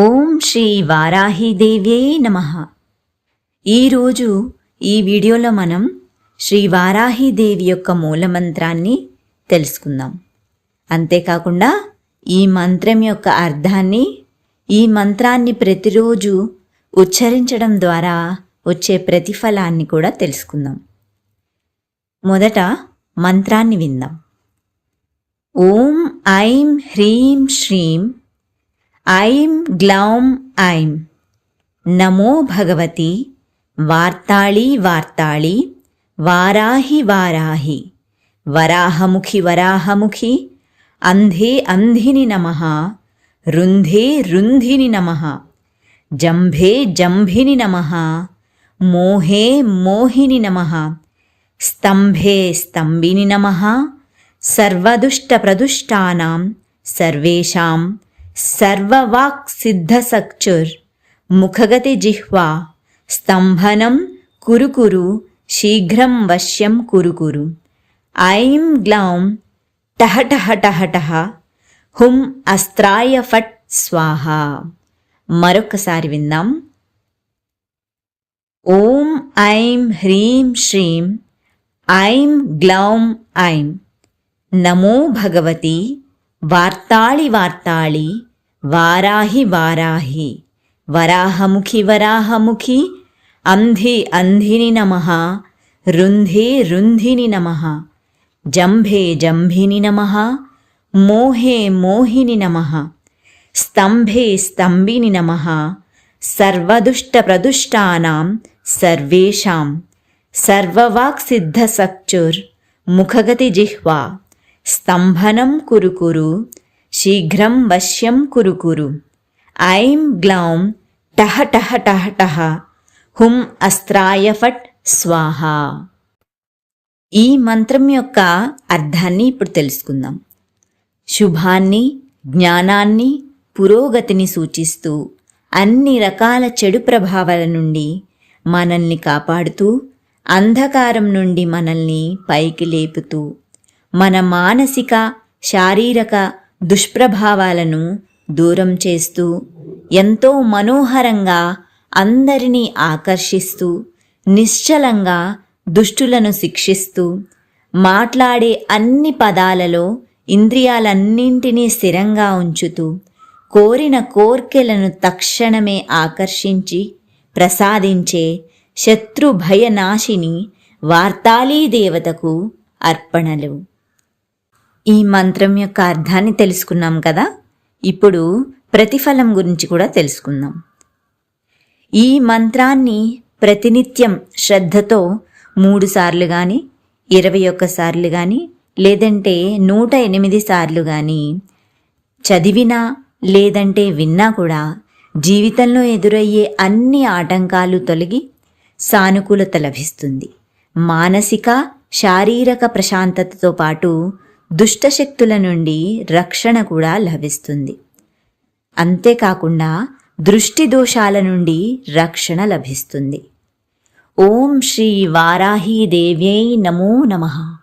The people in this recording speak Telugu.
ఓం శ్రీ వారాహిదేవ్యై నమ. ఈరోజు ఈ వీడియోలో మనం శ్రీ వారాహిదేవి యొక్క మూలమంత్రాన్ని తెలుసుకుందాం. అంతేకాకుండా ఈ మంత్రం యొక్క అర్థాన్ని ఈ మంత్రాన్ని ప్రతిరోజు ఉచ్చరించడం ద్వారా వచ్చే ప్రతిఫలాన్ని కూడా తెలుసుకుందాం. మొదట మంత్రాన్ని విందాం. ఓం ఐం హ్రీం శ్రీం ఐం గ్లౌం ఐం. నమో భగవతి వార్తాళి వార్తాళి వారాహి వారాహి. వరాహముఖి వరాహముఖి అంధే అంధిని నమ రుంధే రుంధిని నమ జంభే జంభిని నమ మోహే మోహిని నమ స్తంభే స్తంభిని నమ సర్వదుష్టప్రదుష్టానాం సర్వేషాం సర్వవాక్ సిద్ధసక్చుర్ ముఖగతి జిహ్వా స్తంభనం కురుకురు శీఘ్రం వశ్యం కురుకురు ఐం గ్లౌం టహటహటహటహ హుం అస్త్రాయ ఫట్ స్వాహ మరొకసారి విందాం ఓం ఐం హ్రీం శ్రీం ఐం గ్లౌం ఐం నమో భగవతి వార్తాళి వార్తాళి వారాహి వారాహి వరాహముఖి వరాహముఖి అంధి అంధిని నమ రుంధే రుంధిని నమ జంభే జంభిని నమ మోహే మోహిని నమ స్తంభే స్తంభిని నమ సర్వదుష్టప్రదుష్టానాం సర్వేషాం సర్వవాక్సిద్ధసక్చుర్ ముఖగతి జిహ్వా స్తంభనం కురుకురు శీఘ్రం వశ్యం కురుకురు ఐం గ్లౌం టహ టహ టహ టహ హుం అస్త్రాయ ఫట్ స్వాహ ఈ మంత్రం యొక్క అర్థాన్ని ఇప్పుడు తెలుసుకుందాం. శుభాన్ని జ్ఞానాన్ని పురోగతిని సూచిస్తూ అన్ని రకాల చెడు ప్రభావాల నుండి మనల్ని కాపాడుతూ అంధకారం నుండి మనల్ని పైకి లేపుతూ మన మానసిక శారీరక దుష్ప్రభావాలను దూరం చేస్తూ ఎంతో మనోహరంగా అందరినీ ఆకర్షిస్తూ నిశ్చలంగా దుష్టులను శిక్షిస్తూ మాట్లాడే అన్ని పదాలలో ఇంద్రియాలన్నింటినీ స్థిరంగా ఉంచుతూ కోరిన కోర్కెలను తక్షణమే ఆకర్షించి ప్రసాదించే శత్రు భయనాశిని వార్తాళీ దేవతకు అర్పణలు. ఈ మంత్రం యొక్క అర్థాన్ని తెలుసుకున్నాం కదా? ఇప్పుడు ప్రతిఫలం గురించి కూడా తెలుసుకుందాం. ఈ మంత్రాన్ని ప్రతినిత్యం శ్రద్ధతో మూడు సార్లు కానీ ఇరవై ఒక్కసార్లు కానీ లేదంటే నూట ఎనిమిది సార్లు కానీ చదివినా లేదంటే విన్నా కూడా జీవితంలో ఎదురయ్యే అన్ని ఆటంకాలు తొలగి సానుకూలత లభిస్తుంది. మానసిక శారీరక ప్రశాంతతతో పాటు దుష్టశక్తుల నుండి రక్షణ కూడా లభిస్తుంది. అంతేకాకుండా దృష్టి దోషాల నుండి రక్షణ లభిస్తుంది. ఓం శ్రీ వారాహీ దేవ్యై నమో నమః.